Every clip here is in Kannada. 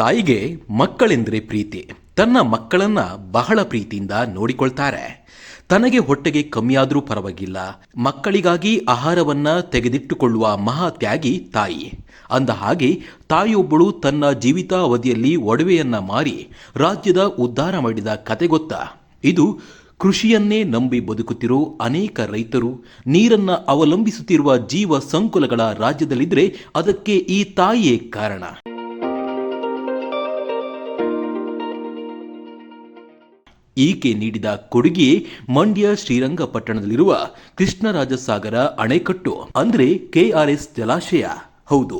ತಾಯಿಗೆ ಮಕ್ಕಳೆಂದರೆ ಪ್ರೀತಿ. ತನ್ನ ಮಕ್ಕಳನ್ನ ಬಹಳ ಪ್ರೀತಿಯಿಂದ ನೋಡಿಕೊಳ್ತಾರೆ. ತನಗೆ ಹೊಟ್ಟೆಗೆ ಕಮ್ಮಿಯಾದರೂ ಪರವಾಗಿಲ್ಲ. ಮಕ್ಕಳಿಗಾಗಿ ಆಹಾರವನ್ನ ತೆಗೆದಿಟ್ಟುಕೊಳ್ಳುವ ಮಹಾ ತ್ಯಾಗಿ ತಾಯಿ. ಅಂದ ಹಾಗೆ ತಾಯಿಯೊಬ್ಬಳು ತನ್ನ ಜೀವಿತಾವಧಿಯಲ್ಲಿ ಒಡವೆಯನ್ನ ಮಾರಿ ರಾಜ್ಯದ ಉದ್ಧಾರ ಮಾಡಿದ ಕತೆ ಗೊತ್ತಾ? ಇದು ಕೃಷಿಯನ್ನೇ ನಂಬಿ ಬದುಕುತ್ತಿರೋ ಅನೇಕ ರೈತರು ನೀರನ್ನ ಅವಲಂಬಿಸುತ್ತಿರುವ ಜೀವ ಸಂಕುಲಗಳ ರಾಜ್ಯದಲ್ಲಿದ್ದರೆ ಅದಕ್ಕೆ ಈ ತಾಯಿಯೇ ಕಾರಣ. ಈಕೆ ನೀಡಿದ ಕೊಡುಗೆ ಮಂಡ್ಯ ಶ್ರೀರಂಗಪಟ್ಟಣದಲ್ಲಿರುವ ಕೃಷ್ಣರಾಜಸಾಗರ ಅಣೆಕಟ್ಟು, ಅಂದರೆ ಕೆಆರ್ಎಸ್ ಜಲಾಶಯ. ಹೌದು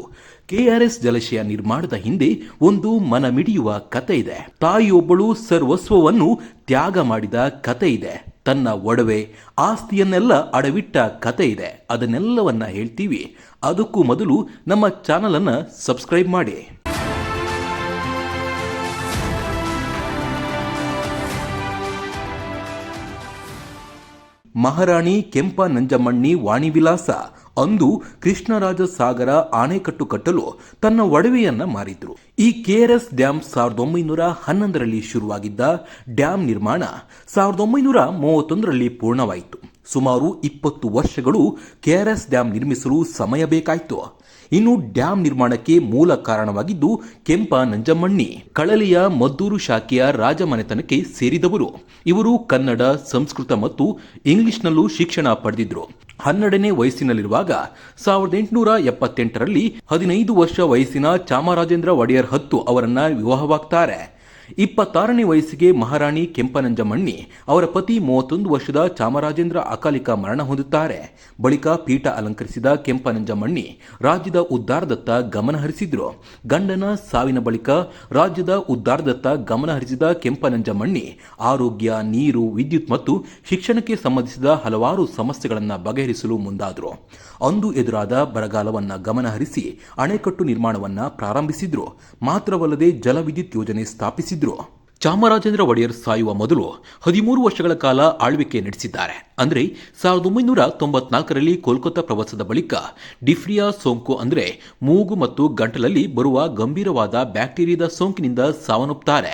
ಕೆಆರ್ಎಸ್ ಜಲಾಶಯ ನಿರ್ಮಾಣದ ಹಿಂದೆ ಒಂದು ಮನಮಿಡಿಯುವ ಕತೆ ಇದೆ. ತಾಯಿಯೊಬ್ಬಳು ಸರ್ವಸ್ವವನ್ನು ತ್ಯಾಗ ಮಾಡಿದ ಕತೆ ಇದೆ. ತನ್ನ ಒಡವೆ, ಆಸ್ತಿಯನ್ನೆಲ್ಲ ಅಡವಿಟ್ಟ ಕತೆ ಇದೆ. ಅದನ್ನೆಲ್ಲವನ್ನ ಹೇಳ್ತೀವಿ. ಅದಕ್ಕೂ ಮೊದಲು ನಮ್ಮ ಚಾನಲನ್ನು ಸಬ್ಸ್ಕ್ರೈಬ್ ಮಾಡಿ. ಮಹಾರಾಣಿ ಕೆಂಪ ನಂಜಮ್ಮಣ್ಣಿ ವಾಣಿವಿಲಾಸ. ಅಂದು ಕೃಷ್ಣರಾಜ ಸಾಗರ ಆಣೆಕಟ್ಟು ಕಟ್ಟಲು ತನ್ನ ಒಡವೆಯನ್ನ ಮಾರಿದ್ರು. ಈ ಕೆಆರ್ಎಸ್ ಡ್ಯಾಂ ಸಾವಿರದ ಒಂಬೈನೂರ ಹನ್ನೊಂದರಲ್ಲಿ ಶುರುವಾಗಿದ್ದ ಡ್ಯಾಂ ನಿರ್ಮಾಣ ಸಾವಿರದ ಒಂಬೈನೂರ ಮೂವತ್ತೊಂದರಲ್ಲಿ ಪೂರ್ಣವಾಯಿತು. ಸುಮಾರು ಇಪ್ಪತ್ತು ವರ್ಷಗಳು ಕೆಆರ್ಎಸ್ ಡ್ಯಾಂ ನಿರ್ಮಿಸಲು ಸಮಯ ಬೇಕಾಯಿತು. ಇನ್ನು ಡ್ಯಾಂ ನಿರ್ಮಾಣಕ್ಕೆ ಮೂಲ ಕಾರಣವಾಗಿದ್ದು ಕೆಂಪ ನಂಜಮ್ಮಣ್ಣಿ, ಕಳಲಿಯ ಮದ್ದೂರು ಶಾಖೆಯ ರಾಜಮನೆತನಕ್ಕೆ ಸೇರಿದವರು. ಇವರು ಕನ್ನಡ, ಸಂಸ್ಕೃತ ಮತ್ತು ಇಂಗ್ಲಿಷ್ನಲ್ಲೂ ಶಿಕ್ಷಣ ಪಡೆದಿದ್ರು. ಹನ್ನೆರಡನೇ ವಯಸ್ಸಿನಲ್ಲಿರುವಾಗ ಸಾವಿರದ ಎಂಟುನೂರ ಎಪ್ಪತ್ತೆಂಟರಲ್ಲಿ ಹದಿನೈದು ವರ್ಷ ವಯಸ್ಸಿನ ಚಾಮರಾಜೇಂದ್ರ ಒಡೆಯರ್ ಹತ್ತು ಅವರನ್ನ ವಿವಾಹವಾಗ್ತಾರೆ. ಇಪ್ಪತ್ತಾರನೇ ವಯಸ್ಸಿಗೆ ಮಹಾರಾಣಿ ಕೆಂಪನಂಜಮಣ್ಣಿ ಅವರ ಪತಿ ಮೂವತ್ತೊಂದು ವರ್ಷದ ಚಾಮರಾಜೇಂದ್ರ ಅಕಾಲಿಕ ಮರಣ ಹೊಂದುತ್ತಾರೆ. ಬಳಿಕ ಪೀಠ ಅಲಂಕರಿಸಿದ ಕೆಂಪನಂಜಮಣ್ಣಿ ರಾಜ್ಯದ ಉದ್ದಾರದತ್ತ ಗಮನಹರಿಸಿದ್ರು ಗಂಡನ ಸಾವಿನ ಬಳಿಕ ರಾಜ್ಯದ ಉದ್ದಾರದತ್ತ ಗಮನ ಹರಿಸಿದ ಕೆಂಪನಂಜಮಣ್ಣಿ ಆರೋಗ್ಯ, ನೀರು, ವಿದ್ಯುತ್ ಮತ್ತು ಶಿಕ್ಷಣಕ್ಕೆ ಸಂಬಂಧಿಸಿದ ಹಲವಾರು ಸಮಸ್ಯೆಗಳನ್ನು ಬಗೆಹರಿಸಲು ಮುಂದಾದರು. ಅಂದು ಎದುರಾದ ಬರಗಾಲವನ್ನ ಗಮನಹರಿಸಿ ಅಣೆಕಟ್ಟು ನಿರ್ಮಾಣವನ್ನ ಪ್ರಾರಂಭಿಸಿದ್ರು. ಮಾತ್ರವಲ್ಲದೆ ಜಲವಿದ್ಯುತ್ ಯೋಜನೆ ಸ್ಥಾಪಿಸಿದ್ರು. 了。ಚಾಮರಾಜೇಂದ್ರ ಒಡೆಯರ್ ಸಾಯುವ ಮೊದಲು ಹದಿಮೂರು ವರ್ಷಗಳ ಕಾಲ ಆಳ್ವಿಕೆ ನಡೆಸಿದ್ದಾರೆ. ಅಂದರೆ ಸಾವಿರದ ಒಂಬೈನೂರ ತೊಂಬತ್ನಾಲ್ಕರಲ್ಲಿ ಕೋಲ್ಕತ್ತಾ ಪ್ರವಾಸದ ಬಳಿಕ ಡಿಫ್ರಿಯಾ ಸೋಂಕು ಅಂದರೆ ಮೂಗು ಮತ್ತು ಗಂಟಲಲ್ಲಿ ಬರುವ ಗಂಭೀರವಾದ ಬ್ಯಾಕ್ಟೀರಿಯಾದ ಸೋಂಕಿನಿಂದ ಸಾವನ್ನಪ್ಪುತ್ತಾರೆ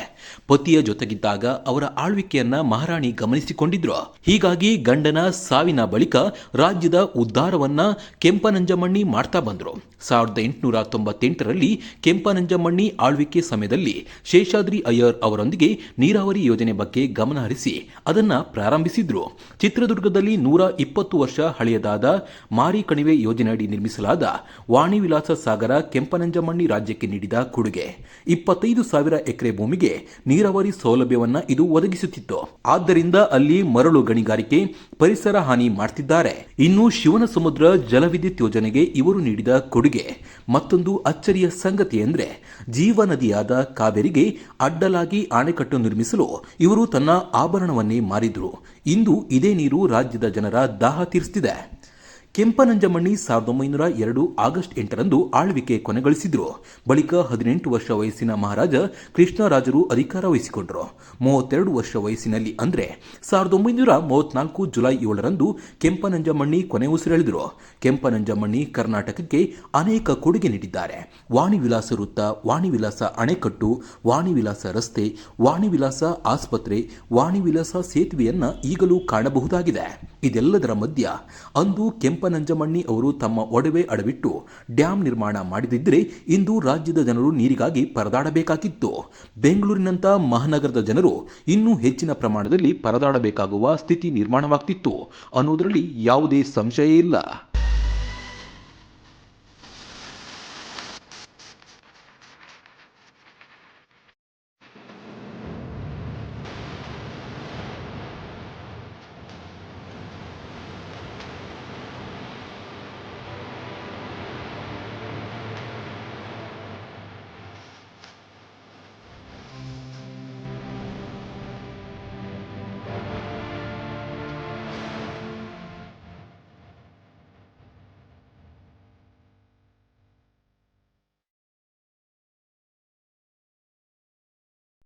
ಪತಿಯ ಜೊತೆಗಿದ್ದಾಗ ಅವರ ಆಳ್ವಿಕೆಯನ್ನ ಮಹಾರಾಣಿ ಗಮನಿಸಿಕೊಂಡಿದ್ರು. ಹೀಗಾಗಿ ಗಂಡನ ಸಾವಿನ ಬಳಿಕ ರಾಜ್ಯದ ಉದ್ಧಾರವನ್ನ ಕೆಂಪನಂಜಮಣ್ಣಿ ಮಾಡ್ತಾ ಬಂದರು. ಸಾವಿರದ ಎಂಟುನೂರ ತೊಂಬತ್ತೆಂಟರಲ್ಲಿ ಕೆಂಪನಂಜಮಣ್ಣಿ ಆಳ್ವಿಕೆ ಸಮಯದಲ್ಲಿ ಶೇಷಾದ್ರಿ ಅಯ್ಯರ್ ಅವರೊಂದಿಗೆ ನೀರಾವರಿ ಯೋಜನೆ ಬಗ್ಗೆ ಗಮನ ಹರಿಸಿ ಅದನ್ನ ಪ್ರಾರಂಭಿಸಿದ್ರು. ಚಿತ್ರದುರ್ಗದಲ್ಲಿ ನೂರ ಇಪ್ಪತ್ತು ವರ್ಷ ಹಳೆಯದಾದ ಮಾರಿ ಕಣಿವೆ ಯೋಜನೆಯಡಿ ನಿರ್ಮಿಸಲಾದ ವಾಣಿ ವಿಲಾಸ ಸಾಗರ ಕೆಂಪನಂಜಮಣ್ಣಿ ರಾಜ್ಯಕ್ಕೆ ನೀಡಿದ ಕೊಡುಗೆ. ಇಪ್ಪತ್ತೈದು ಸಾವಿರ ಎಕರೆ ಭೂಮಿಗೆ ನೀರಾವರಿ ಸೌಲಭ್ಯವನ್ನ ಇದು ಒದಗಿಸುತ್ತಿತ್ತು. ಆದ್ದರಿಂದ ಅಲ್ಲಿ ಮರಳು ಗಣಿಗಾರಿಕೆ ಪರಿಸರ ಹಾನಿ ಮಾಡ್ತಿದ್ದಾರೆ. ಇನ್ನು ಶಿವನ ಸಮುದ್ರ ಜಲವಿದ್ಯುತ್ ಯೋಜನೆಗೆ ಇವರು ನೀಡಿದ ಕೊಡುಗೆ. ಮತ್ತೊಂದು ಅಚ್ಚರಿಯ ಸಂಗತಿ ಎಂದ್ರೆ ಜೀವನದಿಯಾದ ಕಾವೇರಿಗೆ ಅಡ್ಡಲಾಗಿ ಅಣೆಕಟ್ಟು ನಿರ್ಮಿಸಲು ಇವರು ತನ್ನ ಆಭರಣವನ್ನೇ ಮಾರಿದ್ರು. ಇಂದು ಇದೇ ನೀರು ರಾಜ್ಯದ ಜನರ ದಾಹ ತೀರಿಸ್ತಿದೆ. ಕೆಂಪನಂಜಮಣ್ಣಿ ಸಾವಿರದ ಒಂಬೈನೂರ ಎರಡು ಆಗಸ್ಟ್ ಎಂಟರಂದು ಆಳ್ವಿಕೆ ಕೊನೆಗೊಳಿಸಿದ್ರು. ಬಳಿಕ ಹದಿನೆಂಟು ವರ್ಷ ವಯಸ್ಸಿನ ಮಹಾರಾಜ ಕೃಷ್ಣರಾಜರು ಅಧಿಕಾರ ವಹಿಸಿಕೊಂಡರು. ಮೂವತ್ತೆರಡು ವರ್ಷ ವಯಸ್ಸಿನಲ್ಲಿ ಅಂದರೆ ಸಾವಿರದ ಒಂಬೈನೂರ ಮೂವತ್ನಾಲ್ಕು ಜುಲೈ ಏಳರಂದು ಕೆಂಪನಂಜಮಣ್ಣಿ ಕೊನೆ ಉಸಿರೆಳೆದರು ಕೆಂಪನಂಜಮಣ್ಣಿ ಕರ್ನಾಟಕಕ್ಕೆ ಅನೇಕ ಕೊಡುಗೆ ನೀಡಿದ್ದಾರೆ. ವಾಣಿ ವಿಲಾಸ ವೃತ್ತ ವಾಣಿ ವಿಲಾಸ ಅಣೆಕಟ್ಟು ವಾಣಿ ವಿಲಾಸ ರಸ್ತೆ ವಾಣಿ ವಿಲಾಸ ಆಸ್ಪತ್ರೆ ವಾಣಿ ವಿಲಾಸ ಸೇತುವೆಯನ್ನ ಈಗಲೂ ಕಾಣಬಹುದಾಗಿದೆ. ಇದೆಲ್ಲದರ ಮಧ್ಯ ಅಂದು ಕೆಂಪನಂಜಮಣ್ಣಿ ಅವರು ತಮ್ಮ ಒಡವೆ ಅಡವಿಟ್ಟು ಡ್ಯಾಂ ನಿರ್ಮಾಣ ಮಾಡಿದಿದ್ದರೆ ಇಂದು ರಾಜ್ಯದ ಜನರು ನೀರಿಗಾಗಿ ಪರದಾಡಬೇಕಾಗಿತ್ತು. ಬೆಂಗಳೂರಿನಂಥ ಮಹಾನಗರದ ಜನರು ಇನ್ನೂ ಹೆಚ್ಚಿನ ಪ್ರಮಾಣದಲ್ಲಿ ಪರದಾಡಬೇಕಾಗುವ ಸ್ಥಿತಿ ನಿರ್ಮಾಣವಾಗ್ತಿತ್ತು. ಅನ್ನೋದರಲ್ಲಿ ಯಾವುದೇ ಸಂಶಯ ಇಲ್ಲ.